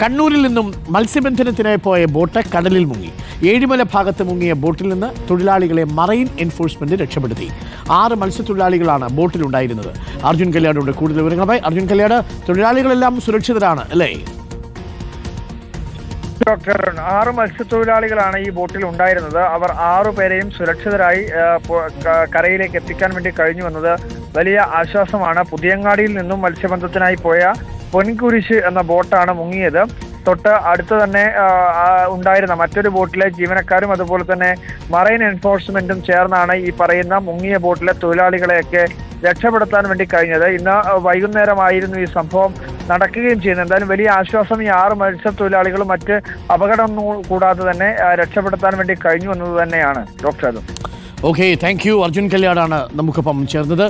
കണ്ണൂരിൽ നിന്നും മത്സ്യബന്ധനത്തിനായി പോയ ബോട്ട് കടലിൽ മുങ്ങി. ഏഴിമല ഭാഗത്ത് മുങ്ങിയ ബോട്ടിൽ നിന്ന് തൊഴിലാളികളെ മറൈൻ എൻഫോഴ്സ്മെന്റ് രക്ഷപ്പെടുത്തി. ആറ് മത്സ്യത്തൊഴിലാളികളാണ് ബോട്ടിലുണ്ടായിരുന്നത്. അർജുൻ കല്യാടുണ്ട്. കൂടുതൽ വിവരങ്ങളുമായി അർജുൻ കല്യാട്. തൊഴിലാളികളെല്ലാം സുരക്ഷിതരാണ് അല്ലേ? ഡോക്ടർ ആറ് മത്സ്യത്തൊഴിലാളികളാണ് ഈ ബോട്ടിൽ ഉണ്ടായിരുന്നത്. അവർ ആറു പേരെയും സുരക്ഷിതരായി കരയിലേക്ക് എത്തിക്കാൻ വേണ്ടി കഴിഞ്ഞു വന്നത് വലിയ ആശ്വാസമാണ്. പുതിയങ്ങാടിയിൽ നിന്നും മത്സ്യബന്ധത്തിനായി പോയ പൊൻകുരിശ് എന്ന ബോട്ടാണ് മുങ്ങിയത്. തൊട്ട് അടുത്ത് തന്നെ ഉണ്ടായിരുന്ന മറ്റൊരു ബോട്ടിലെ ജീവനക്കാരും അതുപോലെ തന്നെ മറൈൻ എൻഫോഴ്സ്മെന്റും ചേർന്നാണ് ഈ പറയുന്ന മുങ്ങിയ ബോട്ടിലെ തൊഴിലാളികളെയൊക്കെ രക്ഷപ്പെടുത്താൻ വേണ്ടി കഴിഞ്ഞത്. ഇന്ന് വൈകുന്നേരമായിരുന്നു ഈ സംഭവം നടക്കുകയും ചെയ്യുന്നത്. എന്തായാലും വലിയ ആശ്വാസം ഈ ആറ് മത്സ്യത്തൊഴിലാളികളും മറ്റ് അപകടം കൂടാതെ തന്നെ രക്ഷപ്പെടുത്താൻ വേണ്ടി കഴിഞ്ഞു എന്നത് തന്നെയാണ്. ഡോക്ടർ അതും ഓക്കെ താങ്ക് യു അർജുൻ കല്യാണാണ് നമുക്കിപ്പം ചേർന്നത്.